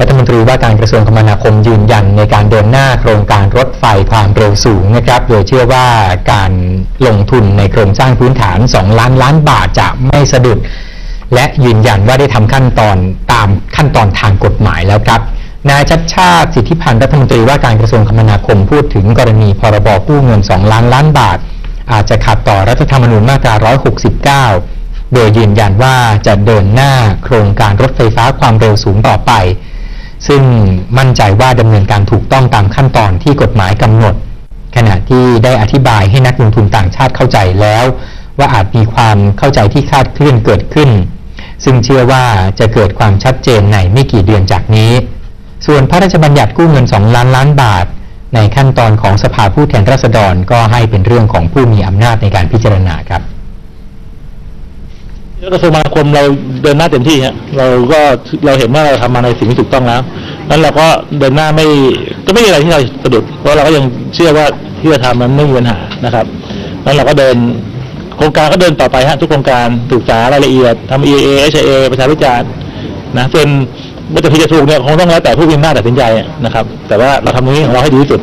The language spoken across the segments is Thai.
รัฐมนตรีว่าการกระทรวงคมนาคมยืนยันในการเดินหน้าโครงการรถไฟความเร็วสูงนะครับ โดยเชื่อว่าการลงทุนในโครงสร้างพื้นฐาน 2 ล้านล้านบาทจะไม่สะดุด และยืนยันว่าได้ทำขั้นตอนตามขั้นตอนทางกฎหมายแล้วครับนายชัดชาติสิทธิพันธ์รัฐมนตรีว่าการกระทรวงคมนาคมพูดถึงกรณีพรบกู้เงิน 2 ล้านล้านบาท อาจจะขัดต่อรัฐธรรมนูญมาตรา 169 โดยยืนยันว่าจะเดินหน้าโครงการรถไฟฟ้าความเร็วสูงต่อไป ซึ่งมั่นใจว่าดำเนินการถูกต้องตามขั้นตอนที่กฎหมายกำหนด ขณะที่ได้อธิบายให้นักลงทุนต่างชาติเข้าใจแล้ว ว่าอาจมีความเข้าใจที่คาดเคลื่อนเกิดขึ้น ซึ่งเชื่อว่าจะเกิดความชัดเจนในไม่กี่เดือนจากนี้ ส่วนพระราชบัญญัติกู้เงิน 2 ล้านล้านบาท ในขั้นตอนของสภาผู้แทนราษฎรก็ให้เป็นเรื่องของผู้มีอำนาจในการพิจารณาครับ กระทรวงคมนาคมเราเดินหน้าเต็มที่ฮะเราก็เราเห็นว่าเราทำมาในสิ่งที่ถูกต้องแล้วนั้นเราก็เดินหน้าไม่ก็ไม่มีอะไรที่เราสะดุดเพราะเราก็ยังเชื่อว่าที่เราทำมันไม่มีปัญหานะครับนั้นเราก็เดินโครงการก็เดินต่อไปฮะทุกโครงการศึกษารายละเอียดทำ EA HA ประชาวิจารณ์นะส่วนว่าจะผิดจะถูกเนี่ยคงต้องแล้วแต่ผู้มีอำนาจตัดสินใจนะครับ แต่ว่าเราทำตรงนี้ของเราให้ดีที่สุด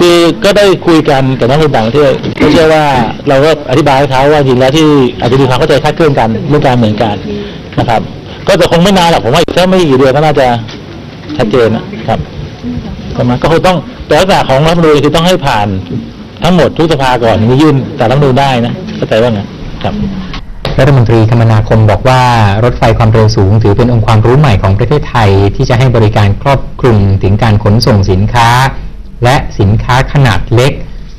คือก็ได้คุยกันกับนักลงทุนต่างประเทศก็เชื่อว่าเราก็อธิบายให้เขาว่าจริงแล้วที่อาจจะมีความเข้าใจคลาดเคลื่อนกันเรื่องการเหมือนกันนะครับ ก็จะคงไม่นานหรอกผมว่าอีกแค่ไม่กี่เดือนก็น่าจะชัดเจนนะครับใช่ไหมก็คงต้องแต่ลักษณะของรัฐธรรมนูญคือต้องให้ผ่านทั้งหมดทุกสภาก่อนถึงจะยื่นแต่รัฐธรรมนูญได้นะเข้าใจว่าไงครับรัฐมนตรีคมนาคมบอกว่ารถไฟความเร็วสูง ถือเป็นองค์ความรู้ใหม่ของประเทศไทย ที่จะให้บริการครอบคลุมถึงการขนส่งสินค้า และสินค้าขนาดเล็ก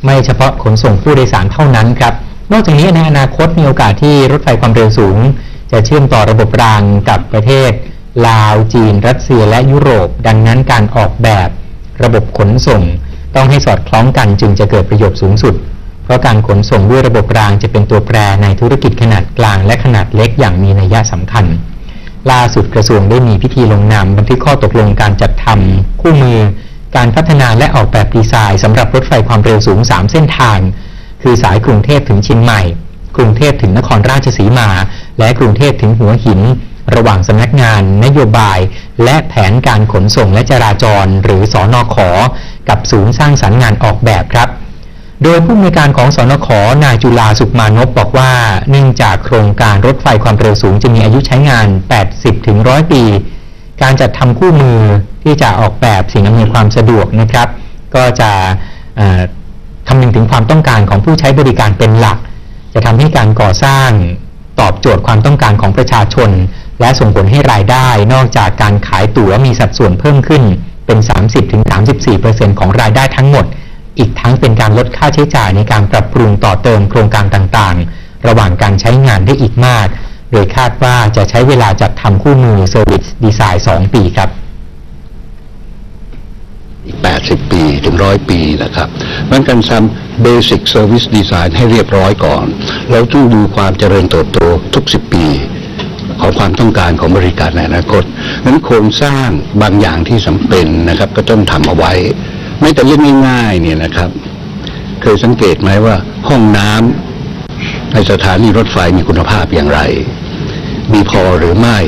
ไม่เฉพาะขนส่งผู้โดยสารเท่านั้นครับ นอกจากนี้ในอนาคตมีโอกาสที่รถไฟความเร็วสูง จะเชื่อมต่อระบบรางกับประเทศ ลาว จีน รัสเซีย และยุโรป ดังนั้นการออกแบบระบบขนส่ง ต้องให้สอดคล้องกันจึงจะเกิดประโยชน์สูงสุด เพราะการขนส่งด้วยระบบรางจะเป็นตัวแปรในธุรกิจขนาดกลางและขนาดเล็กอย่างมีนัยสำคัญ ล่าสุดกระทรวงได้มีพิธีลงนามบันทึกข้อตกลงการจัดทำคู่มือ การพัฒนาและออกแบบดีไซน์สำหรับรถไฟความเร็วสูง 3 เส้นทาง คือสายกรุงเทพถึงเชียงใหม่ กรุงเทพถึงนครราชสีมา และกรุงเทพถึงหัวหิน ระหว่างสำนักงาน นโยบาย และแผนการขนส่งและจราจร หรือสอนอขอ กับศูนย์สร้างสรรค์งานออกแบบครับ โดยผู้อำนวยการของสนขนายจุลาสุขมานพบอกว่า เนื่องจากโครงการรถไฟความเร็วสูงจะมีอายุใช้งาน 80-100 ปี การจัดทำคู่มือ ที่จะออกแบบสิ่งอำนวยความสะดวกนะครับ ก็จะคำนึงถึงความต้องการของผู้ใช้บริการเป็นหลัก จะทำให้การก่อสร้างตอบโจทย์ความต้องการของประชาชน และส่งผลให้รายได้ นอกจากการขายตั๋วมีสัดส่วนเพิ่มขึ้นเป็น 30-34%ของรายได้ทั้งหมด อีกทั้งเป็นการลดค่าใช้จ่ายในการปรับปรุงต่อเติมโครงการต่างๆ ระหว่างการใช้งานได้อีกมาก โดยคาดว่าจะใช้เวลาจัดทำคู่มือ Service Design 2 ปีครับ อีก 80ปีถึงร้อยปีนะครับมันการทำ Basic Service Design ให้เรียบร้อยก่อนแล้วต้องดูความเจริญเติบโตทุก 10 ปีของความต้องการของบริการในอนาคตนั้นโครงสร้างบางอย่างที่สำเป็นนะครับ ก็ต้องทำเอาไว้ ไม่แต่เรื่องง่ายๆเนี่ยนะครับ เคยสังเกตไหมว่าห้องน้ำในสถานีรถไฟมีคุณภาพอย่างไร มีพอหรือไม่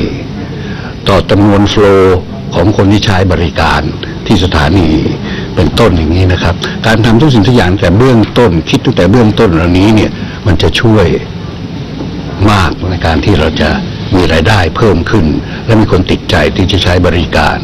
ต่อจำนวนโฟลว์ของคนที่ใช้บริการที่สถานี เป็นต้นอย่างนี้นะครับ การทำทุกสิ่งทุกอย่างแต่เบื้องต้น คิดตั้งแต่เบื้องต้นเหล่านี้เนี่ย มันจะช่วยมากในการที่เราจะมีรายได้เพิ่มขึ้น และมีคนติดใจที่จะใช้บริการ